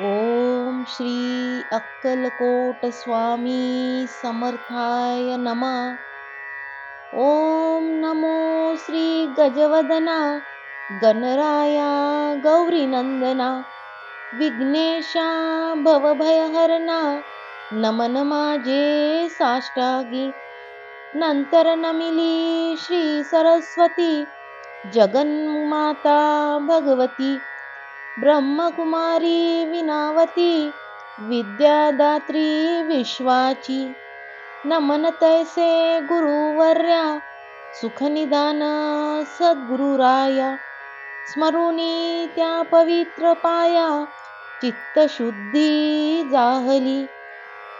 ॐ श्री अक्कलकोटस्वामी समर्थाय नमः। ॐ नमो श्री गजवदना गणराया गौरीनन्दना विघ्नेशा भवभयहरना नमनमाजे साष्टागी नन्तरनमिली श्रीसरस्वती जगन्माता भगवती ब्रह्मकुमारी विनावती विद्यादात्री विश्वाची. नमन तैसे गुरुवर्या सुखनिदान सद्गुरुराया. स्मरुणी त्या पवित्र पाया चित्तशुद्धी जाहली.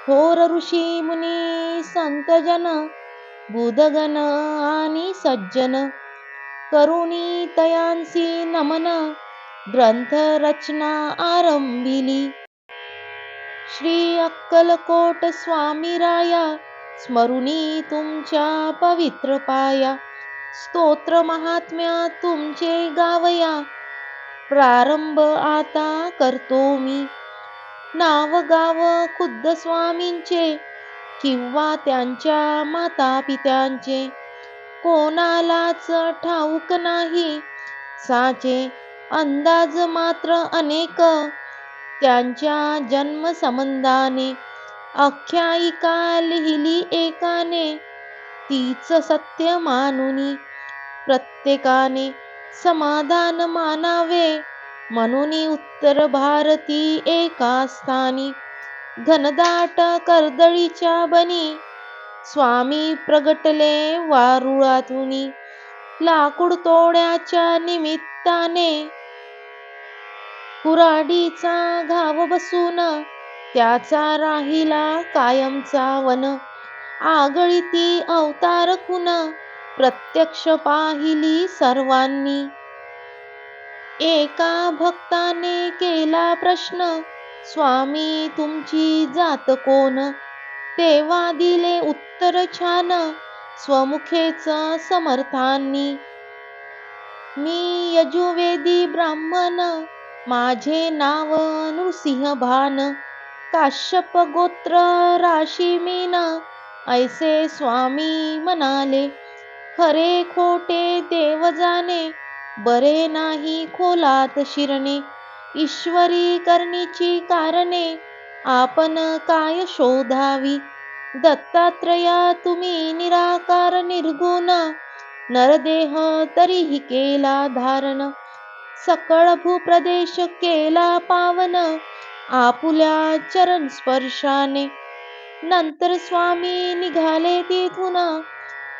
थोर ऋषी मुनी संतजन बुधगण आणि सज्जन. करुणी तयांसी नमन ग्रंथ रचना आरंभिली. श्री अक्कलकोट स्वामी राया स्मरुणी तुमच्या पवित्र पाया. स्तोत्र महात्म्या तुमचे गावया. प्रारंभ आता करतो मी. नाव गाव खुद्द स्वामींचे किंवा त्यांच्या माता पित्यांचे कोणालाच ठाऊक नाही साचे अंदाज मात्र अनेक. त्यांच्या जन्मसंबंधाने आख्यायिका लिहिली एकाने. तीच सत्य मानुनी प्रत्येकाने समाधान मानावे. म्हणून उत्तर भारती एका स्थानी घनदाट कर्दळीच्या बनी. स्वामी प्रगटले वारुळातुनी लाकूड तोड्याच्या निमित्ताने. कुराडीचा घाव बसून त्याचा राहिला कायमचा वन. आगळीती अवतार खुन प्रत्यक्ष पाहिली सर्वांनी. एका भक्ताने केला प्रश्न स्वामी तुमची जात कोण? तेव्हा दिले उत्तर छान स्वमुखेच समर्थांनी. मी यजुवेदी ब्राह्मण माझे नाव नृसिंह भान काश्यप गोत्र राशी मीन ऐसे स्वामी म्हणाले खरे खोटे देव जाणे बरे नाही खोलात शिरणे ईश्वरी करणीची कारणे आपण काय शोधावी? दत्तात्रया तुम्ही निराकार निर्गुण नरदेह तरीही केला धारण सकळ भूप्रदेश केला पावन. आपुल्या चरण स्पर्शाने. नंतर स्वामी निघाले तिथून.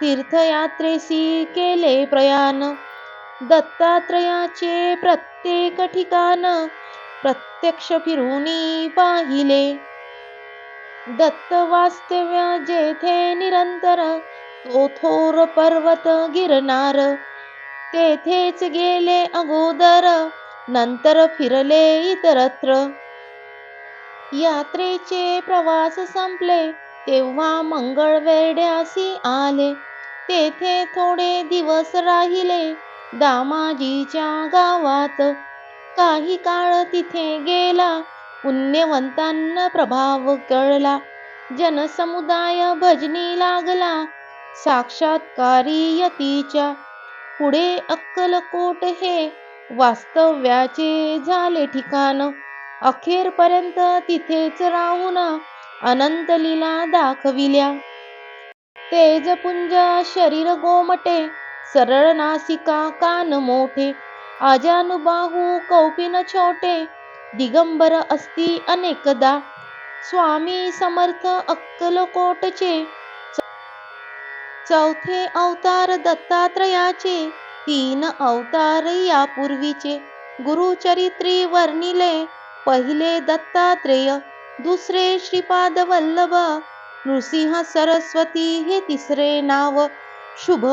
तीर्थयात्रेसी केले प्रयाण. दत्तात्रयाचे प्रत्येक ठिकाण प्रत्यक्ष फिरूनी पाहिले. दत्त वास्तव्य जेथे निरंतर तो थोर पर्वत गिरणार तेथेच गेले अगोदर नंतर फिरले इतरत्र यात्रेचे प्रवास संपले तेव्हा मंगळवेड्यासी आले. तेथे थोडे दिवस राहिले दामाजीच्या गावात. काही काळ तिथे गेला पुण्यवंतांना प्रभाव कळला. जनसमुदाय भजनी लागला साक्षात्कारी यतीच्या पुढे अक्कलकोट हे वास्तव्याचे झाले ठिकाण. अखेरपर्यंत तिथेच राहून अनंत लीला दाखविल्या. तेजपुंज शरीर गोमटे सरळ नासिका कान मोठे अजानुबाहू कौपिन छोटे दिगंबर असती अनेकदा. स्वामी समर्थ अक्कलकोटचे चौथे अवतार दत्तात्रयाचे तीन अवतार यापूर्वीचे. गुरुचरित्री वर्णिले पहिले दत्तात्रेय दुसरे श्रीपाद वल्लभ नृसिंह सरस्वती हे तिसरे नाव. शुभ.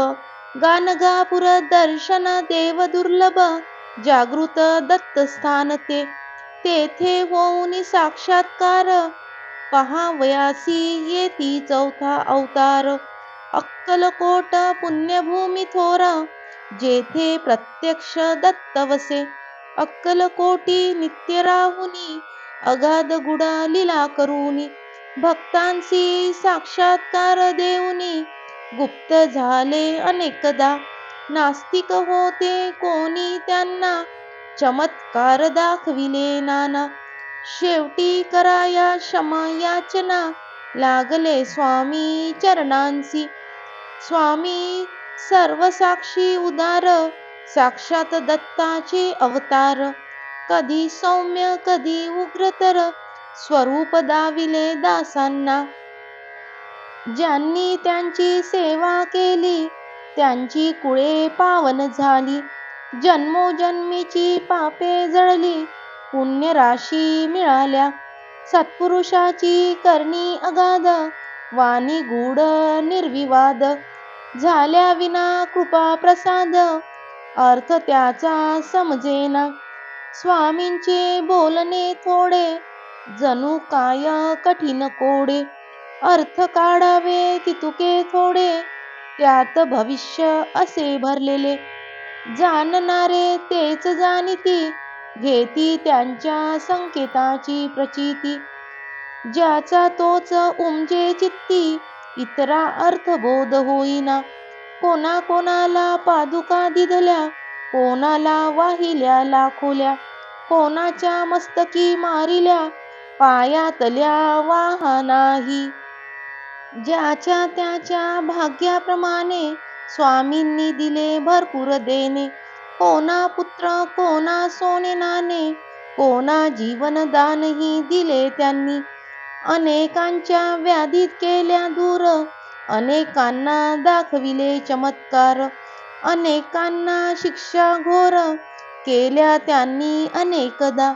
गानगापुर दर्शन देव दुर्लभ जागृत दत्तस्थान ते. तेथे होऊन साक्षात्कार. पहावयासी येती चौथा अवतार. अक्कलकोट पुण्यभूमी थोरा जेथे प्रत्यक्ष दत्त वसे. अक्कलकोटी नित्य राहुनी अगाध गुडा लीला करूनी. भक्तांशी साक्षात्कार देऊनी. गुप्त झाले अनेकदा. नास्तिक होते कोणी त्यांना? चमत्कार दाखविले नाना. शेवटी कराया क्षमा याचना. लागले स्वामी चरणांसी स्वामी सर्वसाक्षी उदार साक्षात दत्ताचे अवतार. कधी सौम्य कधी उग्रतर स्वरूप दाविले दासांना. ज्यांनी त्यांची सेवा केली त्यांची कुळे पावन झाली. जन्मोजन्मीची पापे जळली पुण्यराशी मिळाल्या. सत्पुरुषाची करणी अगाध वाणी गूढ निर्विवाद. झाल्या विना कृपा प्रसाद. अर्थ त्याचा समजेना. स्वामींचे बोलणे थोडे जणू काय कठीण कोडे. अर्थ काढावे तितुके थोडे त्यात भविष्य असे भरलेले. जाणणारे तेच जाणीती घेती त्यांच्या संकेताची प्रचिती. ज्याचा तोच उमजे चित्ती इतरा अर्थबोध होईना. कोणा कोणाला पादुका दिधल्या कोणाला वाहिल्या लाखोल्या कोणाच्या मस्तकी मारिल्या पायातल्या वाहनाही. ज्याच्या त्याच्या भाग्याप्रमाणे स्वामींनी दिले भरपूर देणे. कोणा पुत्र कोणा सोने नाणे कोणा जीवनदानही दिले त्यांनी. अनेकांच्या व्याधीत केल्या दूर. अनेकांना दाखविले चमत्कार. अनेकांना शिक्षा घोर. केल्या त्यांनी अनेकदा.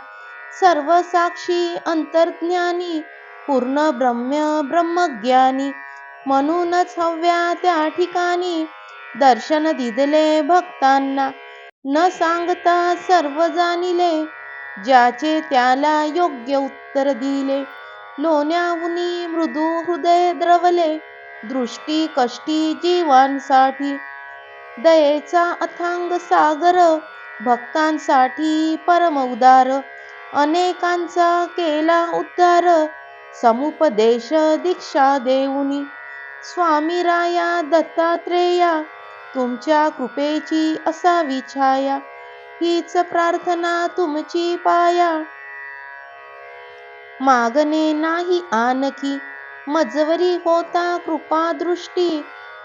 सर्व साक्षी अंतर्ज्ञानी पूर्ण ब्रह्म्य ब्रह्मज्ञानी. म्हणूनच हव्या त्या ठिकाणी. दर्शन दिदले भक्तांना. न सांगता सर्व जाणिले. ज्याचे त्याला योग्य उत्तर दिले. लोण्याहुनी मृदू हृदय द्रवले दृष्टी कष्टी जीवांसाठी. दयेचा अथांग सागर भक्तांसाठी परम उदार. अनेकांचा केला उद्धार समुपदेश दीक्षा देऊनी. स्वामी राया दत्तात्रेया तुमच्या कृपेची असावी छाया. हीच प्रार्थना तुमची पाया. मागणे नाही आणखी. मजवरी होता कृपा दृष्टी.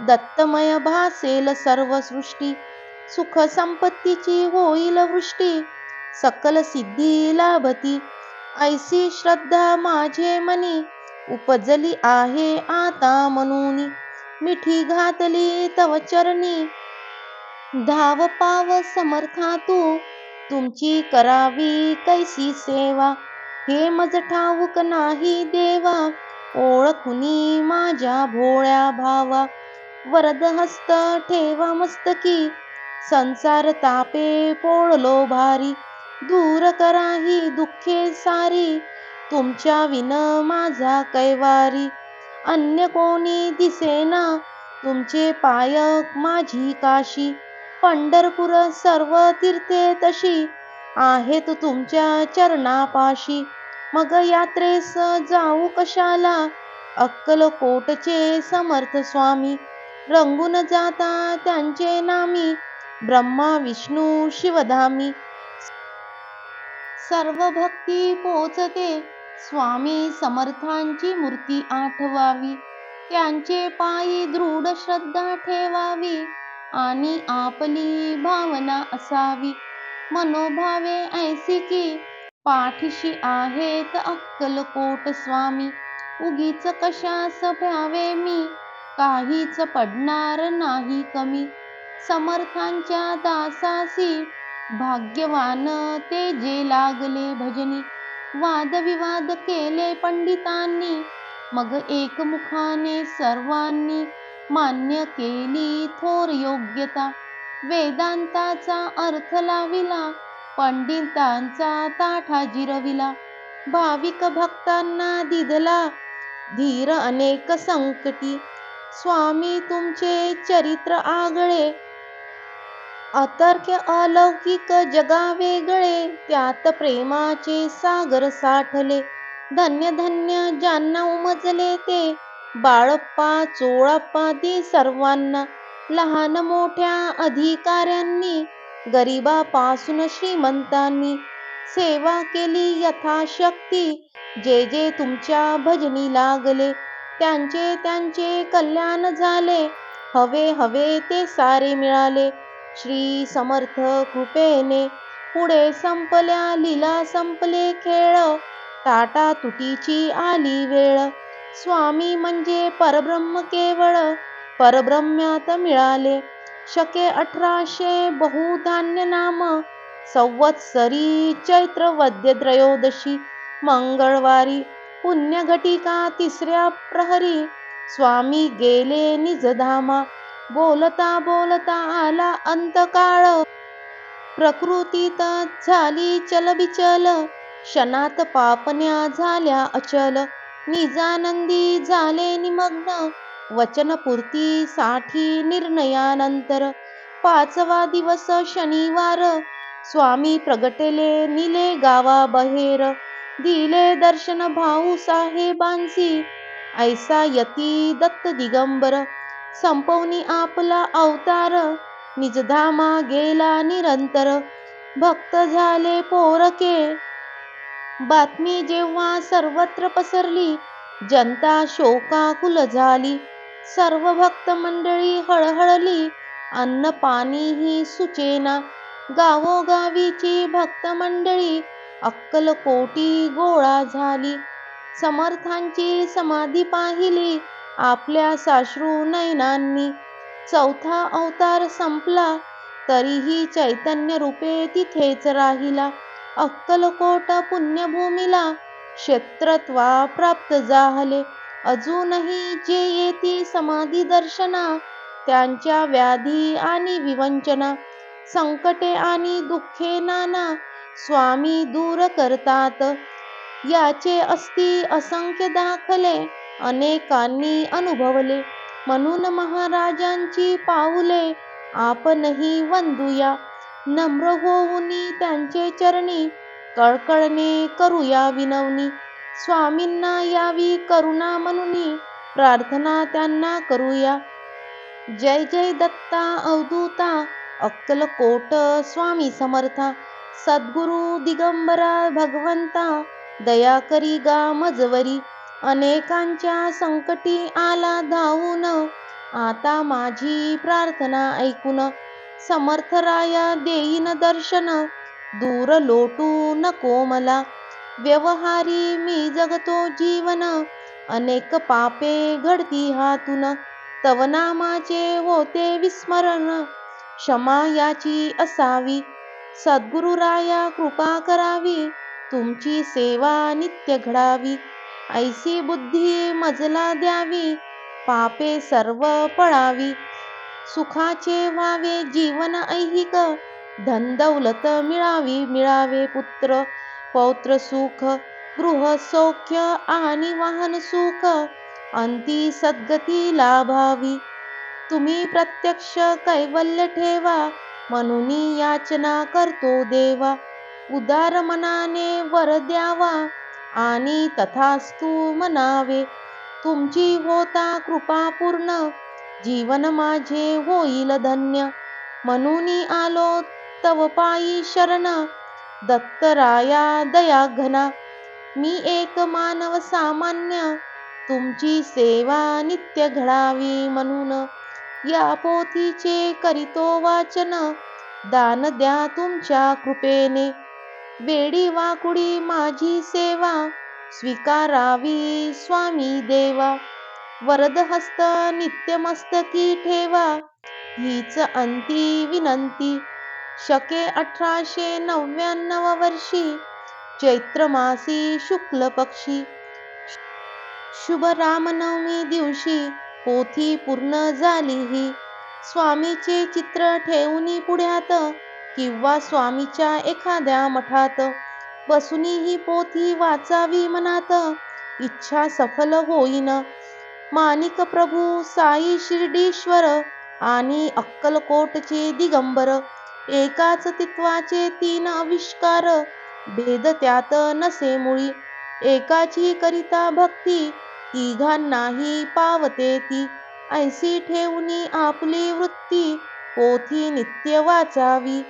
दत्तमय भासेल सर्व सृष्टी. सुख संपत्तीची होईल वृष्टी. सकल सिद्धी लाभती. ऐसी श्रद्धा माझे मनी. उपजली आहे आता म्हणून. मिठी घातली तव चरणी. धाव पाव समर्था तू. तुमची करावी कैसी सेवा. हे मज ठाऊक नाही देवा ओळखुनी माझ्या भोळ्या भावा. वरद हस्त ठेवा मस्तकी संसार तापे पोळलो भारी. दूर कराही दुःखे सारी तुमच्या विन माझा कैवारी. अन्य कोणी दिसेना तुमचे पायक माझी काशी. पंढरपूर सर्व तीर्थे तशी आहेत तुमच्या चरणापाशी. मग यात्रेस जाऊ कशाला? अक्कलकोटचे समर्थ स्वामी. रंगून जाता त्यांचे नामी. ब्रह्मा विष्णू शिवधामी. सर्व भक्ती पोचते. स्वामी समर्थांची मूर्ती आठवावी. त्यांचे पायी दृढ श्रद्धा ठेवावी. आणि आपली भावना असावी. मनोभावे ऐसी की पाठीशी आहेत अक्कलकोट स्वामी. उगीच कशास भ्यावे मी? काहीच पडणार नाही कमी. समर्थांच्या दासासी भाग्यवान ते जे लागले भजनी. वादविवाद केले पंडितांनी. मग एकमुखाने सर्वांनी मान्य केली थोर योग्यता. वेदांताचा अर्थ लाविला. पंडितांचा ताठा जिरविला. भाविक भक्तांना दिधला धीर अनेक संकटी. स्वामी तुमचे चरित्र आगळे. अतर्क्य अलौकिक जगा वेगळे त्यात प्रेमाचे सागर साठले. धन्य धन्य ज्यांना उमजले ते. बाळप्पा चोळप्पादी सर्वांना. लहान मोठ्या अधिकाऱ्यांनी गरिबापासून श्रीमंतांनी सेवा केली यथाशक्ती. जे जे तुमच्या भजनी लागले त्यांचे त्यांचे कल्याण झाले. हवे हवे ते सारे मिळाले. श्री समर्थ कृपेने पुढे संपल्या लीला संपले खेळ. ताटा तुटीची आली वेळ. स्वामी म्हणजे परब्रह्म केवळ. परब्रह्म्यात मिळाले. शके अठराशे बहुधान्य नाम संवत्सरी चैत्र वद्य त्रयोदशी मंगळवारी पुण्यघटिका तिसऱ्या प्रहरी स्वामी गेले निजधामा बोलता बोलता आला अंतकाळ. प्रकृतीत झाली चलबिचल क्षणात पापण्या झाल्या अचल निजानंदी झाले निमग्न वचनपूर्तीसाठी निर्णयानंतर पाचवा दिवस शनिवार. स्वामी प्रगटले निले गावाबाहेर दिले दर्शन भाऊ साहेबांसी. ऐसा यती दत्त दिगंबर संपवनी आपला अवतार. निजधामा गेला निरंतर भक्त झाले पोरके. बातमी जेव्हा सर्वत्र पसरली जनता शोकाकुल झाली. सर्व भक्त मंडळी हळहळली अन्न पाणीही सुचेना. गावोगावीची भक्त मंडळी अक्कलकोटी गोळा झाली. समर्थांची समाधी पाहिली आपल्या साश्रू नयनांनी. चौथा अवतार संपला तरीही चैतन्य रूपे तिथेच राहिला. अक्कलकोट पुण्यभूमीला क्षेत्रत्वा प्राप्त झाले. अजूनही जे येती समाधी दर्शना त्यांच्या व्याधी आणि विवंचना संकटे आणि दुःखे नाना स्वामी दूर करतात. याचे असती असंख्य दाखले अनेकांनी अनुभवले. म्हणून महाराजांची पाऊले आपणही वंदूया. नम्र होऊनी त्यांचे चरणी कळकळणे करूया विनवणी. स्वामींना यावी करुणा म्हणून प्रार्थना त्यांना करूया. जय जय दत्ता अवधूता अक्कलकोट स्वामी समर्था सद्गुरु दिगंबरा भगवंता दया करी गा मजवरी अनेकांच्या संकटी आला धावून आता माझी प्रार्थना ऐकून समर्थराया देईन दर्शन दूर लोटू नको मला. व्यवहारी मी जगतो जीवन. अनेक पापे घडती हातून. तव नामाचे होते विस्मरण. क्षमा याची असावी. सद्गुरुराया कृपा करावी. तुमची सेवा नित्य घडावी. ऐसी बुद्धी मजला द्यावी. पापे सर्व पळावी. सुखाचे व्हावे जीवन ऐहिक. धन दौलत मिळावी मिळावे पुत्र. पौत्र सुख गृह सौख्य आणि वाहन सुख. अंती सद्गती लाभावी. तुम्ही प्रत्यक्ष कैवल्य ठेवा. म्हणून याचना करतो देवा. उदार मनाने वर द्यावा आणि तथास्तु म्हणावे तुमची होता कृपा पूर्ण. जीवन माझे होईल धन्य. म्हणून आलो तव पायी शरण. दत्तराया दया घना मी एक मानव सामान्य तुमची सेवा नित्य घडावी म्हणून. या पोथीचे करीतो वाचन दान द्या तुमच्या कृपेने. वेडी वाकुडी माझी सेवा स्वीकारावी स्वामी देवा. वरद हस्त नित्यमस्तकी ठेवा हीच अंती विनंती. शके अठराशे नव्याण्णव वर्षी चैत्र मासी शुक्ल पक्षी शुभ रामनवमी दिवशी पोथी पूर्ण झाली ही स्वामीचे चित्र ठेवून पुढ्यात किंवा स्वामीच्या एखाद्या मठात. बसूनी ही पोथी वाचावी मनात इच्छा सफल होईन. माणिक प्रभू साई शिर्डीश्वर आणि अक्कलकोटचे दिगंबर एकाच तित्वाचे तीन आविष्कार भेद त्यात नसे मुळी. एकाची करिता भक्ती तिघांनाही पावते ती. ऐसी ठेवणी आपली वृत्ती पोथी नित्य वाचावी.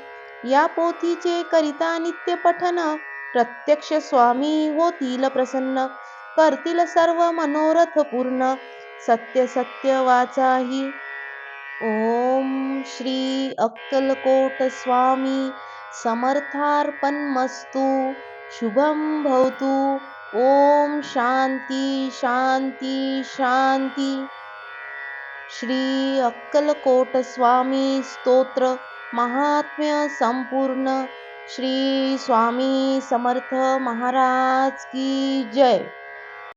या पोथीचे करिता नित्य पठन प्रत्यक्ष स्वामी होतील प्रसन्न. करतील सर्व मनोरथ पूर्ण. सत्य सत्य वाचाही. ओम श्री अक्कलकोट स्वामी समर्थार्पणमस्तु। शुभम भवतु। ओम शांती शांती शांती श्री अक्कलकोट स्वामी स्तोत्र महात्म्य संपूर्ण। श्री स्वामी समर्थ महाराज की जय।